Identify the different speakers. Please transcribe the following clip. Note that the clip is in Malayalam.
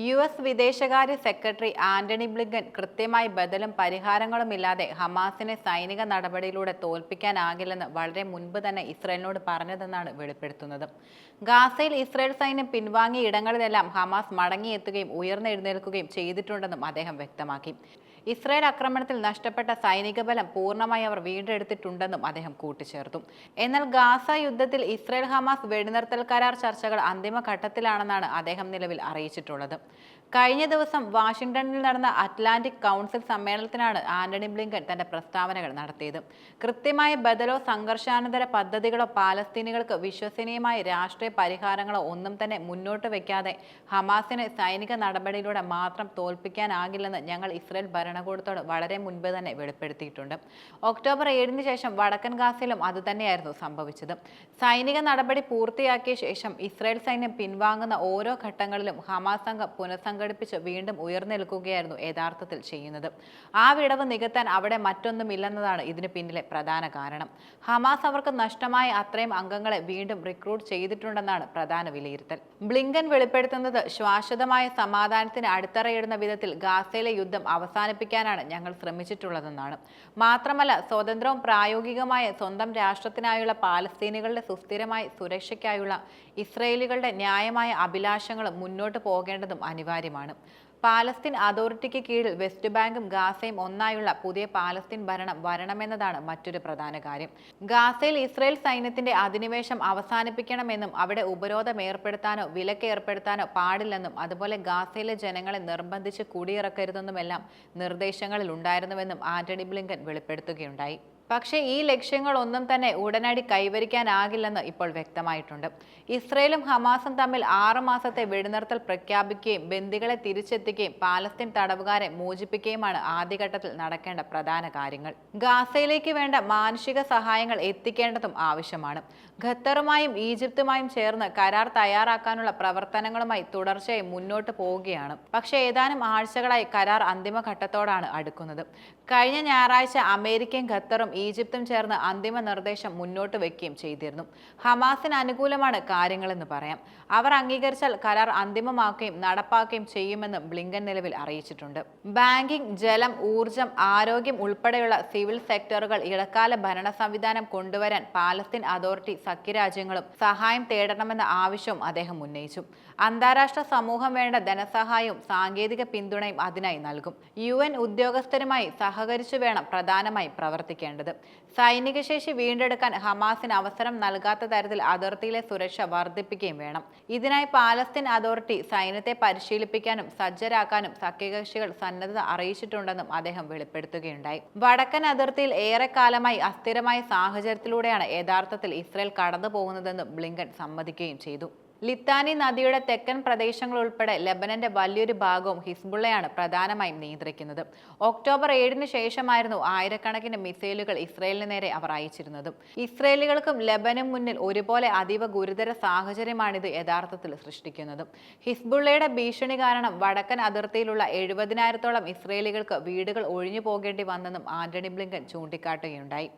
Speaker 1: യു എസ് വിദേശകാര്യ സെക്രട്ടറി ആന്റണി ബ്ലിങ്കൻ കൃത്യമായി ബദലും പരിഹാരങ്ങളുമില്ലാതെ ഹമാസിനെ സൈനിക നടപടിയിലൂടെ തോൽപ്പിക്കാനാകില്ലെന്ന് വളരെ മുൻപ് തന്നെ ഇസ്രയേലിനോട് പറഞ്ഞതെന്നാണ് വെളിപ്പെടുത്തുന്നത്. ഗാസയിൽ ഇസ്രയേൽ സൈന്യം പിൻവാങ്ങിയ ഇടങ്ങളിലെല്ലാം ഹമാസ് മടങ്ങിയെത്തുകയും ഉയർന്നെഴുന്നേൽക്കുകയും ചെയ്തിട്ടുണ്ടെന്നും അദ്ദേഹം വ്യക്തമാക്കി. ഇസ്രായേൽ ആക്രമണത്തിൽ നഷ്ടപ്പെട്ട സൈനിക ബലം പൂർണമായി അവർ വീണ്ടെടുത്തിട്ടുണ്ടെന്നും അദ്ദേഹം കൂട്ടിച്ചേർത്തു. എന്നാൽ ഗാസ യുദ്ധത്തിൽ ഇസ്രായേൽ ഹമാസ് വെടിനിർത്തൽ കരാർ ചർച്ചകൾ അന്തിമഘട്ടത്തിലാണെന്നാണ് അദ്ദേഹം നിലവിൽ അറിയിച്ചിട്ടുള്ളത്. കഴിഞ്ഞ ദിവസം വാഷിംഗ്ടണിൽ നടന്ന അറ്റ്ലാന്റിക് കൗൺസിൽ സമ്മേളനത്തിനാണ് ആന്റണി ബ്ലിങ്കൻ തന്റെ പ്രസ്താവനകൾ നടത്തിയത്. കൃത്യമായ ബദലോ സംഘർഷാനന്തര പദ്ധതികളോ പാലസ്തീനികൾക്ക് വിശ്വസനീയമായ രാഷ്ട്രീയ പരിഹാരങ്ങളോ ഒന്നും തന്നെ മുന്നോട്ട് വയ്ക്കാതെ ഹമാസിനെ സൈനിക നടപടിയിലൂടെ മാത്രം തോൽപ്പിക്കാനാകില്ലെന്ന് ഞങ്ങൾ ഇസ്രായേൽ ഭരണകൂടത്തോട് വളരെ മുൻപ് തന്നെ വെളിപ്പെടുത്തിയിട്ടുണ്ട്. ഒക്ടോബർ ഏഴിന് ശേഷം വടക്കൻ ഗാസയിലും അതുതന്നെയായിരുന്നു സംഭവിച്ചത്. സൈനിക നടപടി പൂർത്തിയാക്കിയ ശേഷം ഇസ്രായേൽ സൈന്യം പിൻവാങ്ങുന്ന ഓരോ ഘട്ടങ്ങളിലും ഹമാസ് സംഘം പുനഃസംഘടിപ്പിച്ച് വീണ്ടും ഉയർന്നെടുക്കുകയായിരുന്നു യഥാർത്ഥത്തിൽ ചെയ്യുന്നത്. ആ വിടവ് നികത്താൻ അവിടെ മറ്റൊന്നുമില്ലെന്നതാണ് ഇതിന് പിന്നിലെ പ്രധാന കാരണം. ഹമാസ് അവർക്ക് നഷ്ടമായ അത്രയും അംഗങ്ങളെ വീണ്ടും റിക്രൂട്ട് ചെയ്തിട്ടുണ്ടെന്നാണ് പ്രധാന വിലയിരുത്തൽ. ബ്ലിങ്കൻ വെളിപ്പെടുത്തുന്നത് ശാശ്വതമായ സമാധാനത്തിന് അടിത്തറയിടുന്ന വിധത്തിൽ ഗാസയിലെ യുദ്ധം അവസാനിപ്പിക്കാനാണ് ഞങ്ങൾ ശ്രമിച്ചിട്ടുള്ളതെന്നാണ്. മാത്രമല്ല സ്വതന്ത്രവും പ്രായോഗികമായ സ്വന്തം രാഷ്ട്രത്തിനായുള്ള പാലസ്തീനുകളുടെ സുസ്ഥിരമായ സുരക്ഷയ്ക്കായുള്ള ഇസ്രയേലുകളുടെ ന്യായമായ അഭിലാഷങ്ങളും മുന്നോട്ട് പോകേണ്ടതും അനിവാര്യമാണ്. പാലസ്തീൻ അതോറിറ്റിക്ക് കീഴിൽ വെസ്റ്റ് ബാങ്കും ഗാസയും ഒന്നായുള്ള പുതിയ പാലസ്തീൻ ഭരണം വരണമെന്നതാണ് മറ്റൊരു പ്രധാന കാര്യം. ഗാസയിൽ ഇസ്രയേൽ സൈന്യത്തിന്റെ അധിനിവേശം അവസാനിപ്പിക്കണമെന്നും അവിടെ ഉപരോധം ഏർപ്പെടുത്താനോ വിലക്ക് ഏർപ്പെടുത്താനോ പാടില്ലെന്നും അതുപോലെ ഗാസയിലെ ജനങ്ങളെ നിർബന്ധിച്ച് കുടിയിറക്കരുതെന്നുമെല്ലാം നിർദ്ദേശങ്ങളിൽ ഉണ്ടായിരുന്നുവെന്നും ആന്റണി ബ്ലിങ്കൻ വെളിപ്പെടുത്തുകയുണ്ടായി പക്ഷേ ഈ ലക്ഷ്യങ്ങളൊന്നും തന്നെ ഉടനടി കൈവരിക്കാനാകില്ലെന്ന് ഇപ്പോൾ വ്യക്തമായിട്ടുണ്ട്. ഇസ്രയേലും ഹമാസും തമ്മിൽ ആറ് മാസത്തെ വെടിനിർത്തൽ പ്രഖ്യാപിക്കുകയും ബന്ദികളെ തിരിച്ചെത്തിക്കുകയും പാലസ്തീൻ തടവുകാരെ മോചിപ്പിക്കുകയുമാണ് ആദ്യഘട്ടത്തിൽ നടക്കേണ്ട പ്രധാന കാര്യങ്ങൾ. ഗാസയിലേക്ക് വേണ്ട മാനുഷിക സഹായങ്ങൾ എത്തിക്കേണ്ടതും ആവശ്യമാണ്. ഖത്തറുമായും ഈജിപ്തുമായും ചേർന്ന് കരാർ തയ്യാറാക്കാനുള്ള പ്രവർത്തനങ്ങളുമായി തുടർച്ചയായി മുന്നോട്ട് പോവുകയാണ്. പക്ഷേ ഏതാനും ആഴ്ചകളായി കരാർ അന്തിമഘട്ടത്തോടാണ് അടുക്കുന്നത്. കഴിഞ്ഞ ഞായറാഴ്ച അമേരിക്കയും ഖത്തറും ഈജിപ്തും ചേർന്ന് അന്തിമ നിർദ്ദേശം മുന്നോട്ട് വയ്ക്കുകയും ചെയ്തിരുന്നു. ഹമാസിന് അനുകൂലമാണ് കാര്യങ്ങളെന്ന് പറയാം. അവർ അംഗീകരിച്ചാൽ കരാർ അന്തിമമാക്കുകയും നടപ്പാക്കുകയും ചെയ്യുമെന്ന് ബ്ലിങ്കൻ നിലവിൽ അറിയിച്ചിട്ടുണ്ട്. ബാങ്കിംഗ് ജലം ഊർജം ആരോഗ്യം ഉൾപ്പെടെയുള്ള സിവിൽ സെക്ടറുകൾ ഇടക്കാല ഭരണ സംവിധാനം കൊണ്ടുവരാൻ പാലസ്തീൻ അതോറിറ്റി സഖ്യരാജ്യങ്ങളും സഹായം തേടണമെന്ന ആവശ്യവും അദ്ദേഹം ഉന്നയിച്ചു. അന്താരാഷ്ട്ര സമൂഹം വേണ്ട ധനസഹായവും സാങ്കേതിക പിന്തുണയും അതിനായി നൽകും. യു ഉദ്യോഗസ്ഥരുമായി സഹകരിച്ചു വേണം പ്രധാനമായും പ്രവർത്തിക്കേണ്ടത്. സൈനിക ശേഷി വീണ്ടെടുക്കാൻ ഹമാസിന് അവസരം നൽകാത്ത തരത്തിൽ അതിർത്തിയിലെ സുരക്ഷ വർദ്ധിപ്പിക്കുകയും വേണം. ഇതിനായി പാലസ്തീൻ അതോറിറ്റി സൈന്യത്തെ പരിശീലിപ്പിക്കാനും സജ്ജരാക്കാനും സഖ്യകക്ഷികൾ സന്നദ്ധത അറിയിച്ചിട്ടുണ്ടെന്നും അദ്ദേഹം വെളിപ്പെടുത്തുകയുണ്ടായി. വടക്കൻ അതിർത്തിയിൽ ഏറെക്കാലമായി അസ്ഥിരമായ സാഹചര്യത്തിലൂടെയാണ് യഥാർത്ഥത്തിൽ ഇസ്രയേൽ കടന്നു പോകുന്നതെന്നും ബ്ലിങ്കൻ സമ്മതിക്കുകയും ചെയ്തു. ലിത്താനി നദിയുടെ തെക്കൻ പ്രദേശങ്ങൾ ഉൾപ്പെടെ ലബനന്റെ വലിയൊരു ഭാഗവും ഹിസ്ബുള്ളയാണ് പ്രധാനമായും നിയന്ത്രിക്കുന്നത്. ഒക്ടോബർ ഏഴിന് ശേഷമായിരുന്നു ആയിരക്കണക്കിന് മിസൈലുകൾ ഇസ്രയേലിന് നേരെ അവർ അയച്ചിരുന്നത്. ഇസ്രയേലികൾക്കും ലബനും മുന്നിൽ ഒരുപോലെ അതീവ ഗുരുതര സാഹചര്യമാണിത് യഥാർത്ഥത്തിൽ സൃഷ്ടിക്കുന്നത്. ഹിസ്ബുള്ളയുടെ ഭീഷണി കാരണം വടക്കൻ അതിർത്തിയിലുള്ള എഴുപതിനായിരത്തോളം ഇസ്രയേലികൾക്ക് വീടുകൾ ഒഴിഞ്ഞു പോകേണ്ടി വന്നെന്നും ആന്റണി ബ്ലിങ്കൻ ചൂണ്ടിക്കാട്ടുകയുണ്ടായി.